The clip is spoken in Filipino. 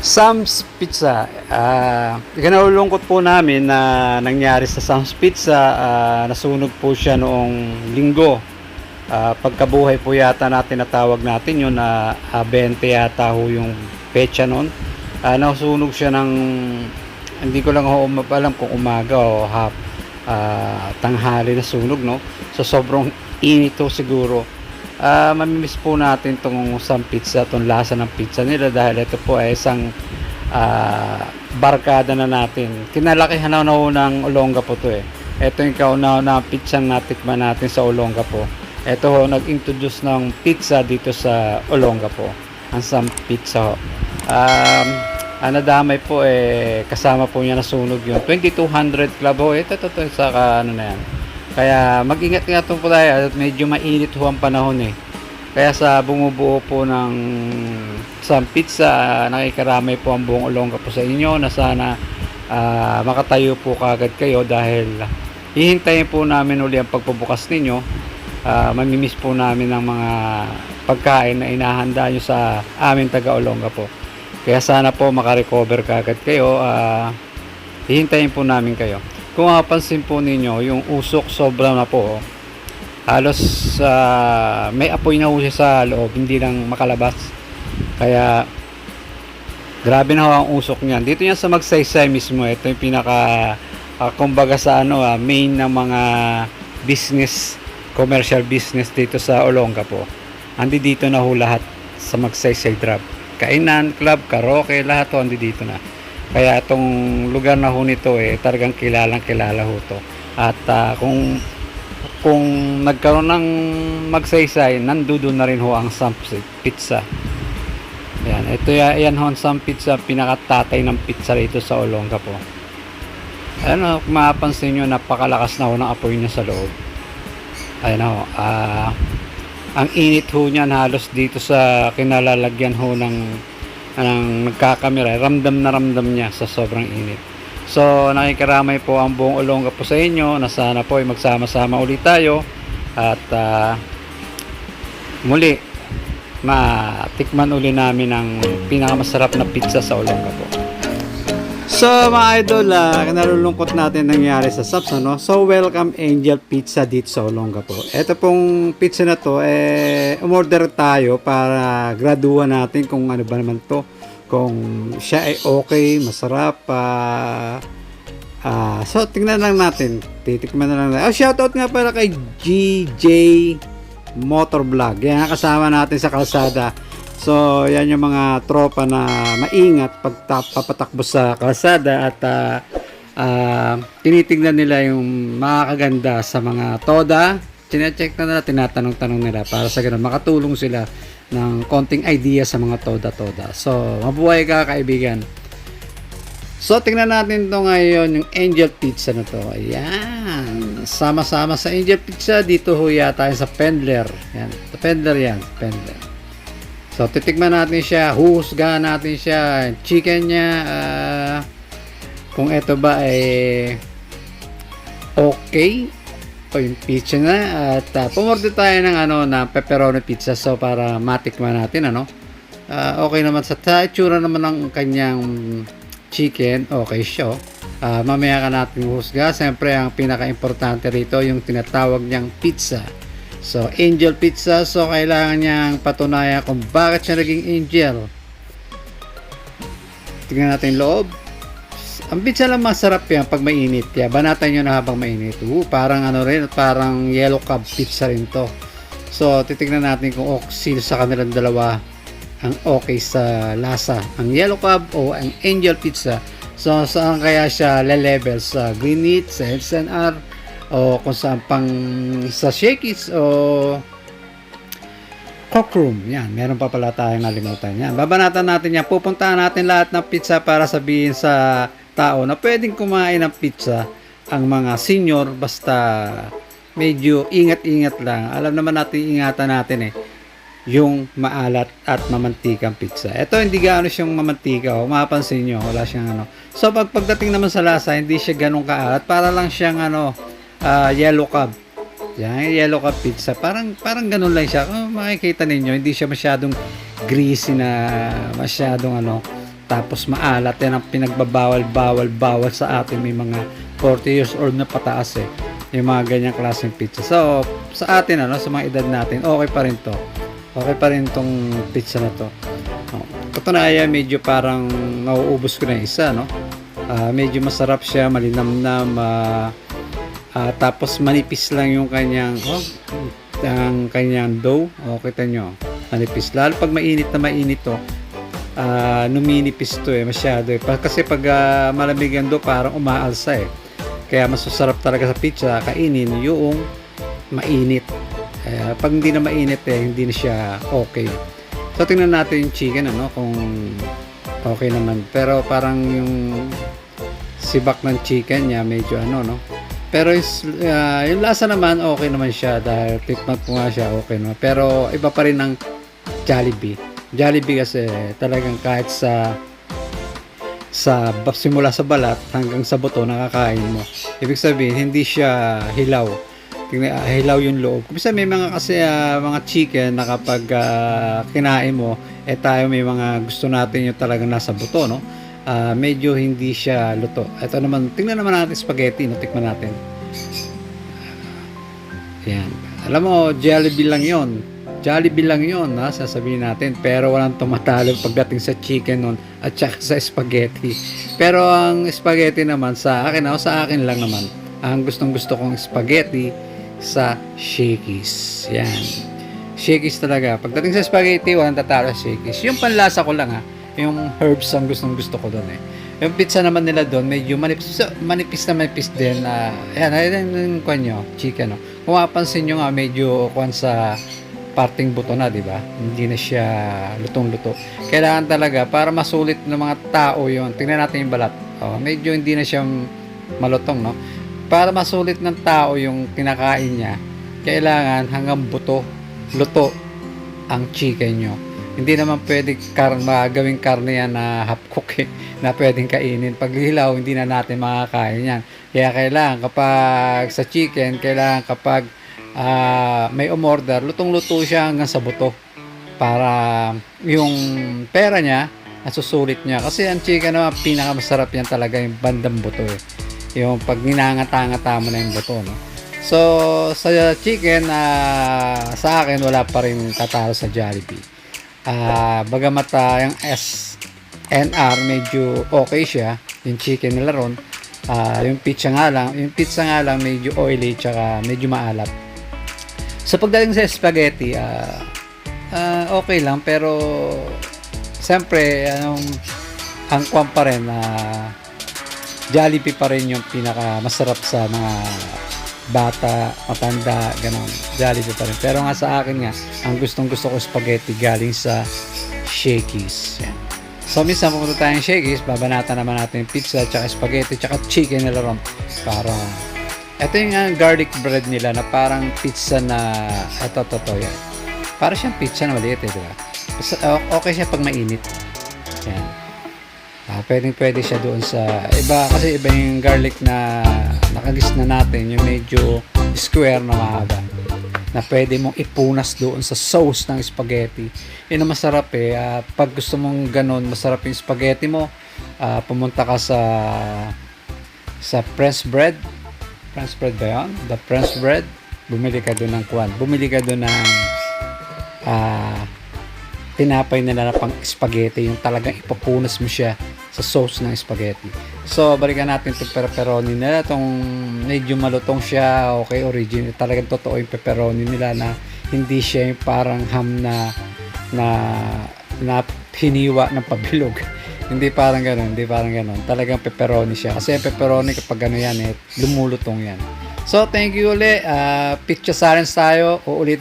Sam's Pizza. Ah, kinalulungkot po namin na nangyari sa Sam's Pizza. Ah, nasunog po siya noong linggo. Ah, pagkabuhay po yata natin natawag natin yun na ah, 20 yata ho yung pecha noon. Ah, nasunog siya ng hindi ko lang ho um- alam kung umaga o hap ah, tanghali na sunog no. So sobrang init siguro. Ah, mamimiss po natin tong Sam Pizza, tong lasa ng pizza nila dahil ito po ay isang ah, barkada na natin. Kinalakihan na ho ng Olonga po to eh. Ito yung kauna na pizza na natikman natin sa Olonga po. Ito ho, nag-introduce ng pizza dito sa Olonga po. Ang Sam Pizza ho. Um, ang nadamay po eh, kasama po niya nasunog yung 2200 club ho. Ito, ito, ito, sa ano na yan. Kaya mag-ingat-ingat po tayo at medyo mainit ho ang panahon eh. Kaya sa bumubuo po ng Sam Pizza, nakikaramay po ang buong Olonga po sa inyo na sana ah, makatayo po kagad kayo dahil hihintayin po namin uli ang pagpubukas ninyo. Ah, mamimiss po namin ang mga pagkain na inahanda nyo sa amin taga Olonga po. Kaya sana po makarecover kagad kayo. ah, hihintayin po namin kayo. Kung mapapansin po ninyo, yung usok sobra na po. oh. Halos ah, may apoy na siya sa loob, hindi lang makalabas. Kaya grabe na ho ang usok niyan. Dito yan sa Magsaysay mismo, ito yung pinaka ah, kumbaga sa ano, ah, main ng mga business, commercial business dito sa Olonga po. Andi dito na ho lahat sa Magsaysay Drop. Kainan, club, karaoke, lahat ho andi dito na. Kaya itong lugar na ho nito eh, talagang kilalang kilala ho to. At ah, kung kung nagkaroon ng magsaysay, nandoon na rin ho ang Sam Pizza. Yan, ito ya, yan ho ang Sam Pizza, pinakatatay ng pizza rito sa Olonga po. Ano, kung mapapansin nyo, napakalakas na ho ng apoy niya sa loob. Ayan ho, ah, ang init ho niyan halos dito sa kinalalagyan ho ng ng nagkakamera, ramdam na ramdam niya sa sobrang init. So, nakikiramay po ang buong Olonga po sa inyo na sana po ay magsama-sama ulit tayo at ah, muli matikman uli namin ang pinakamasarap na pizza sa Olonga po. So mga idol, uh, nalulungkot natin nangyari sa Subs, ano? So welcome Angel Pizza dito sa Olonga po. Ito pong pizza na to, eh, umorder tayo para graduan natin kung ano ba naman to. Kung siya ay okay, masarap, ah, ah, so tingnan lang natin. Titikman na lang natin. Oh, shoutout nga pala kay GJ Motor Vlog. Yan, kasama natin sa kalsada. So, yan yung mga tropa na maingat pag ta- papatakbo sa kalsada at ah, ah, tinitingnan nila yung makakaganda sa mga toda. Chinecheck na nila, tinatanong-tanong nila para sa ganun makatulong sila ng konting idea sa mga toda-toda. So, mabuhay ka kaibigan. So, tingnan natin to ngayon, yung Angel Pizza na to. Ayan. Sama-sama sa Angel Pizza, dito ho yata sa Pendler. Yan. Pendler yan. Pendler. So, titikman natin siya, huhusgahan natin siya, chicken niya, ah, kung ito ba ay okay. O yung pizza na at uh, pumorder tayo ng ano na pepperoni pizza. So para matikman natin ano? Ah, okay naman sa itsura naman ng kanyang chicken okay siya. Ah, mamaya ka natin husga siyempre ang pinaka-importante rito yung tinatawag niyang pizza So, angel pizza. So, kailangan niyang patunayan kung bakit siya naging angel. Tingnan natin loob. Ang pizza lang masarap yan pag mainit. Yeah, banatan nyo na habang mainit. Uh, parang ano rin, parang yellow cub pizza rin to. So, titignan natin kung okay sa kanilang dalawa ang okay sa lasa. Ang yellow cub o ang angel pizza. So, saan kaya siya le-level? Sa green meat, sa SNR, o kung saan pang sa Shakey's o Cockroom. Yan, meron pa pala tayong nalimutan. Yan, babanatan natin yan. Pupuntahan natin lahat ng pizza para sabihin sa tao na pwedeng kumain ng pizza ang mga senior basta medyo ingat-ingat lang. Alam naman natin, ingatan natin eh yung maalat at mamantikang pizza. Ito hindi gaano siyang mamantika. Oh. Mapapansin nyo, wala siyang ano. So pag pagdating naman sa lasa, hindi siya ganun kaalat. Para lang siyang ano, ah, yellow cub. Yan, yellow cup pizza. Parang parang ganun lang siya. Kung makikita ninyo, hindi siya masyadong greasy na masyadong ano tapos maalat yan ang pinagbabawal bawal bawal sa atin may mga 40 years old na pataas eh yung mga ganyang klaseng pizza so sa atin ano sa mga edad natin okay pa rin to okay pa rin tong pizza na to oh. katunayan medyo parang nauubos ko na isa no Ah, medyo masarap siya malinamnam ah, ah, tapos manipis lang yung kanyang oh, ang kanyang dough. O kita nyo. Manipis. Lalo pag mainit na mainit to ah numinipis to eh masyado eh. Kasi pag ah, malamig ang dough parang umaalsa eh. Kaya mas masarap talaga sa pizza kainin yung mainit. Eh, pag hindi na mainit eh hindi na siya okay. So tingnan natin yung chicken ano kung okay naman. Pero parang yung sibak ng chicken niya medyo ano no pero is, ah, yung lasa naman okay naman siya dahil tikman ko nga siya okay naman. Pero iba pa rin ng Jollibee. Jollibee kasi talagang kahit sa sa simula sa balat hanggang sa buto nakakain mo. Ibig sabihin hindi siya hilaw. Ah, hilaw yung loob. Kasi may mga kasi ah, mga chicken na kapag ah, kinain mo eh tayo may mga gusto natin yung talagang nasa buto no Ah, medyo hindi siya luto. Ito naman tingnan naman natin spaghetti no? Tikman natin. Yan alam mo Jollibee lang yon Jollibee lang yon ha? Sasabihin natin. Pero walang tumatalo pagdating sa chicken nun at saka sa spaghetti. Pero ang spaghetti naman sa akin ako sa akin lang naman ang gustong gusto kong spaghetti sa Shakey's. Yan Shakey's talaga. Pagdating sa spaghetti walang tatalo sa Shakey's. Yung panlasa ko lang ha yung herbs ang gustong gusto ko doon eh yung pizza naman nila doon medyo manipis, manipis na manipis din na yan ayan yung kwan nyo chicken no kung mapansin nyo nga medyo kwan sa parting buto na, di ba? Hindi na siya lutong-luto. Kailangan talaga para masulit ng mga tao 'yon. Tingnan natin yung balat. Oh, medyo hindi na siya malutong, no? Para masulit ng tao yung kinakain niya, kailangan hanggang buto, luto ang chicken nyo. Hindi naman pwede kar gawing karne yan na half cook eh, na pwedeng kainin. Pag hilaw, hindi na natin makakain yan. Kaya kailangan kapag sa chicken, kailangan kapag ah, may umorder, lutong-luto siya hanggang sa buto para yung pera niya nasusulit niya. Kasi ang chicken naman, pinakamasarap yan talaga yung bandang buto eh. Yung pag ninangata-ngata mo na yung buto, no? So, sa chicken, ah, sa akin, wala pa rin tatalo sa Jollibee. Ah, bagamat ah, yung SNR, medyo okay siya, yung chicken nila ron. Ah, yung pizza nga lang, yung pizza nga lang medyo oily, tsaka medyo maalat. Sa pagdating sa spaghetti, ah, ah, okay lang, pero siyempre, anong, ang kwan pa rin, na Jollibee pa rin yung pinaka masarap sa mga bata, matanda, ganun. Jollibee pa rin. Pero nga sa akin nga, ang gustong gusto ko spaghetti galing sa Shakey's. Yan. So, minsan pumunta tayong Shakey's, babanatan naman natin pizza, tsaka spaghetti, tsaka chicken nila ron. Para, ito yung ah, garlic bread nila na parang pizza na, ito, to, to, yan. Para siyang pizza na maliit eh, di ba? Okay siya pag mainit. Yan. Ah, pwedeng pwede siya doon sa iba kasi iba yung garlic na nakagis na natin yung medyo square na mahaba na pwede mong ipunas doon sa sauce ng spaghetti. Yun ang masarap eh. Ah, pag gusto mong ganun, masarap yung spaghetti mo, ah, pumunta ka sa sa French bread. French bread ba yun? The French bread. Bumili ka doon ng kwan. Bumili ka doon ng ah, tinapay nila na pang spaghetti yung talagang ipapunas mo siya sa sauce ng spaghetti. So, balikan natin itong pepperoni nila. Itong medyo malutong siya. Okay, original. Talagang totoo yung pepperoni nila na hindi siya yung parang ham na na na hiniwa ng pabilog. hindi parang ganun, hindi parang ganun. Talagang pepperoni siya. Kasi pepperoni kapag ano yan, eh, lumulutong yan. So, thank you ulit. Uh, picture science tayo. Uulitin